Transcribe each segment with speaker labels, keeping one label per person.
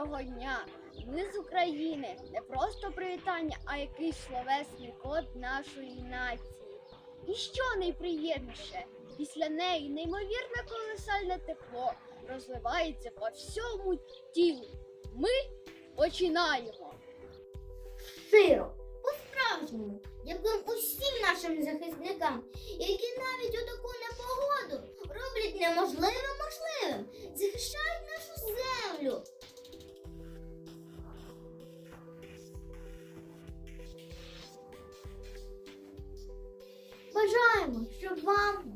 Speaker 1: Доброго дня! Ми з України. Не просто привітання, а якийсь словесний код нашої нації. І що найприємніше, після неї неймовірне колосальне тепло розливається по всьому тілу. Ми починаємо.
Speaker 2: Щиро, по-справжньому, дякуємо усім нашим захисникам, які навіть у таку непогоду роблять неможливе можливим, захищають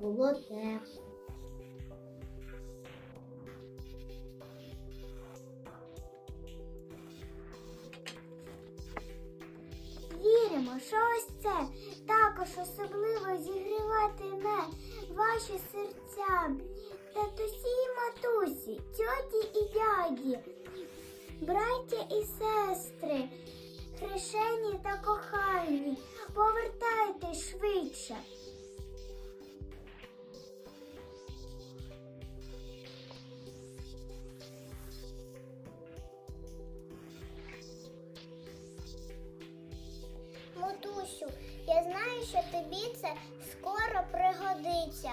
Speaker 2: було тепло. Віримо, що ось це також особливо зігріватиме ваші серця. Татусі і матусі, тьоті і дяді, браття і сестри, хрещені та кохані, повертайтесь швидше. Мотусю, я знаю, що тобі це скоро пригодиться.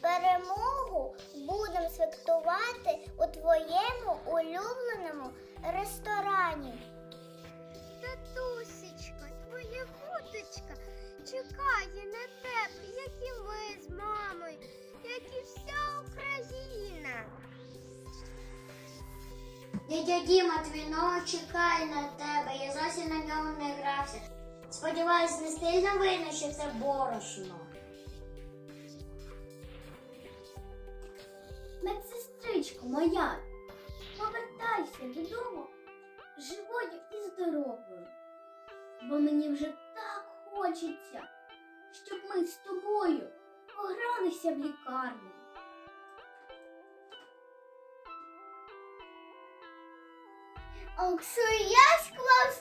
Speaker 2: Перемогу будемо святкувати у твоєму улюбленому ресторані. Татусечка, твоя фоточка чекає на тебе, як і ми з мамою, як і вся Україна. Дядя Діма, твій номер чекає на тебе. Я зовсім на ньому не грався. Сподіваюсь, не сильно видно, що це борошно. Медсестричко моя, повертайся додому живою і здоровою. Бо мені вже так хочеться, щоб ми з тобою погралися в лікарню. Якщо я склав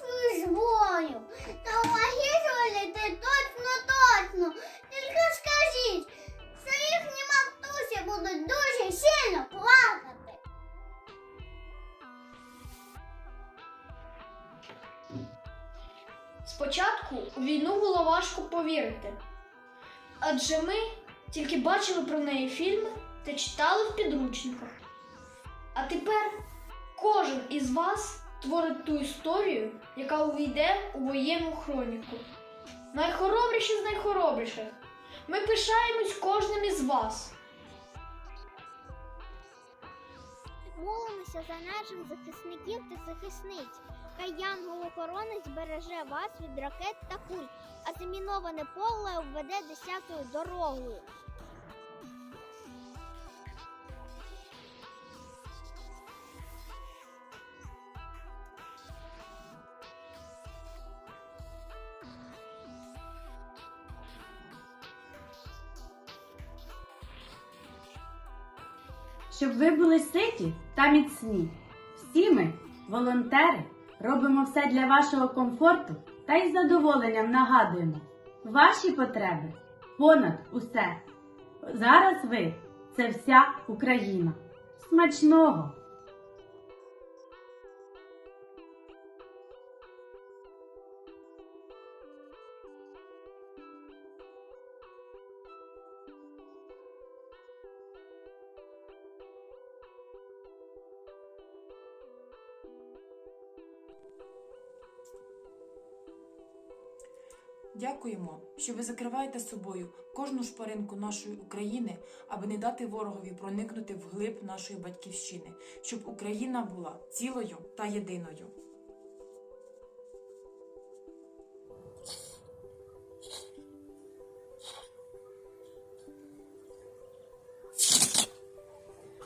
Speaker 2: зброю, то магізолі ти точно точно. Тільки скажіть, що їхні матусі будуть дуже сильно плакати.
Speaker 3: Спочатку у війну було важко повірити, адже ми тільки бачили про неї фільми та читали в підручниках. А тепер кожен із вас творить ту історію, яка увійде у воєнну хроніку. Найхоробріші з найхоробріших. Ми пишаємось кожним із вас.
Speaker 2: Молимося за наших захисників та захисниць. Хай янгол-охоронець береже вас від ракет та куль, а заміноване поле введе десятою дорогою.
Speaker 4: Щоб ви були ситі та міцні. Всі ми, волонтери, робимо все для вашого комфорту та із задоволенням нагадуємо ваші потреби понад усе. Зараз ви це вся Україна. Смачного!
Speaker 5: Дякуємо, що ви закриваєте собою кожну шпаринку нашої України, аби не дати ворогові проникнути в глиб нашої батьківщини, щоб Україна була цілою та єдиною.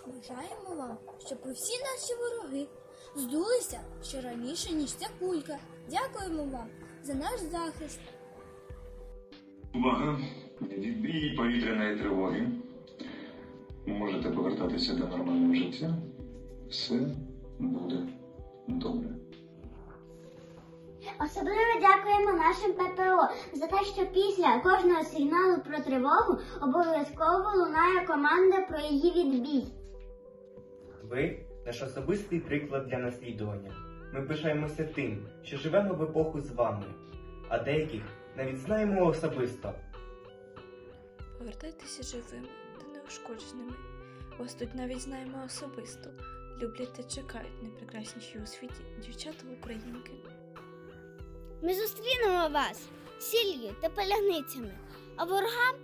Speaker 6: Бажаємо вам, щоб усі наші вороги здулися ще раніше, ніж ця кулька. Дякуємо вам за наш захист.
Speaker 7: Увага! Відбій повітряної тривоги. Можете повертатися до нормального життя. Все буде добре.
Speaker 2: Особливо дякуємо нашим ППО за те, що після кожного сигналу про тривогу обов'язково лунає команда про її відбій.
Speaker 8: Ви наш особистий приклад для наслідування. Ми пишаємося тим, що живемо в епоху з вами, а деяких навіть знаємо особисто.
Speaker 9: Повертайтеся живими та неушкодженими. Вас тут навіть знаємо особисто. Люблять та чекають найпрекрасніші у світі дівчата українки.
Speaker 2: Ми зустрінемо вас сіллю та паляницями, а ворогам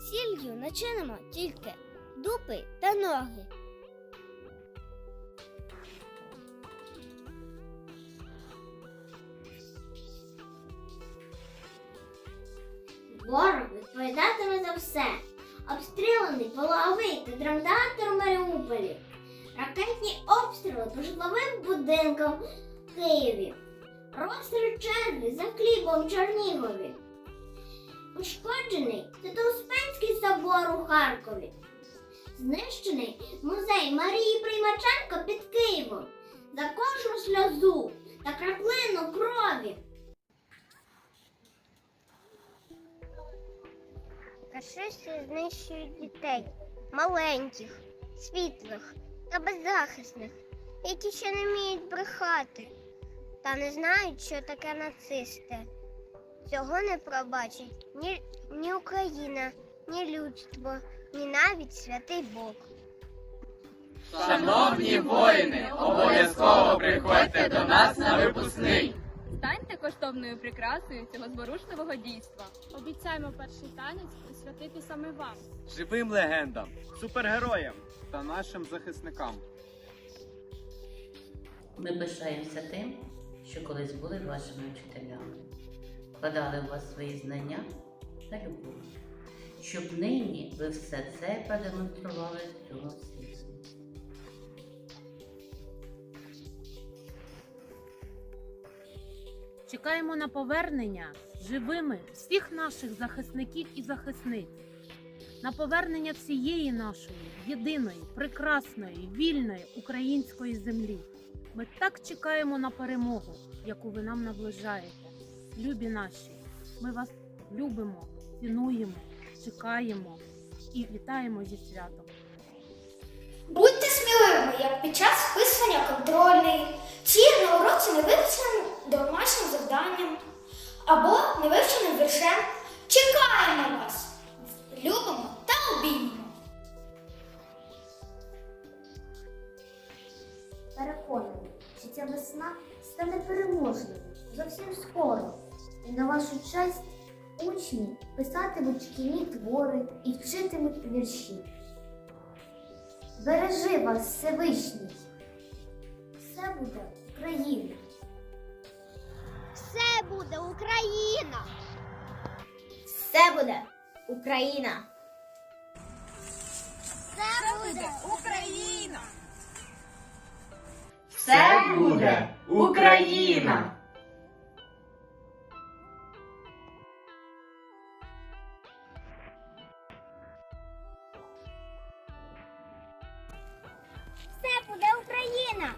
Speaker 2: сіллю начинимо тільки дупи та ноги. Ворог відповідатиме за все. Обстріляний половий та у Маріуполі. Ракетні обстріли по житловим будинкам в Києві. Розстріл черги за хлібом в Чернігові. Пошкоджений Свято-Успенський собор у Харкові. Знищений музей Марії Приймаченко під Києвом. За кожну сльозу та краплину крові. Фашисти знищують дітей, маленьких, світлих та беззахисних, які ще не вміють брехати та не знають, що таке нацисти. Цього не пробачить ні, ні Україна, ні людство, ні навіть святий Бог.
Speaker 10: Шановні воїни, обов'язково приходьте до нас на випускний.
Speaker 11: Станьте коштовною прикрасою цього зворушливого дійства. Обіцяємо перший танець присвятити саме вам.
Speaker 10: Живим легендам, супергероям та нашим захисникам.
Speaker 12: Ми пишаємося тим, що колись були вашими вчителями, вкладали в вас свої знання та любов, щоб нині ви все це продемонстрували цього світу.
Speaker 13: Чекаємо на повернення живими всіх наших захисників і захисниць, на повернення всієї нашої єдиної, прекрасної, вільної української землі. Ми так чекаємо на перемогу, яку ви нам наближаєте. Любі наші, ми вас любимо, цінуємо, чекаємо і вітаємо зі святом.
Speaker 2: Будьте сміливими, як під час вписування контрольної, чи на уроці не домашнім завданням або невивченим віршем. Чекаємо вас! Любимо та обіймемо! Переконані, що ця весна стане переможною зовсім скоро. І на вашу честь учні писатимуть шкільні твори і вчитимуть вірші. Бережи вас Всевишній. Буде Україна. Все буде Україна. Все буде Україна.
Speaker 4: Все буде Україна!
Speaker 2: Все буде Україна.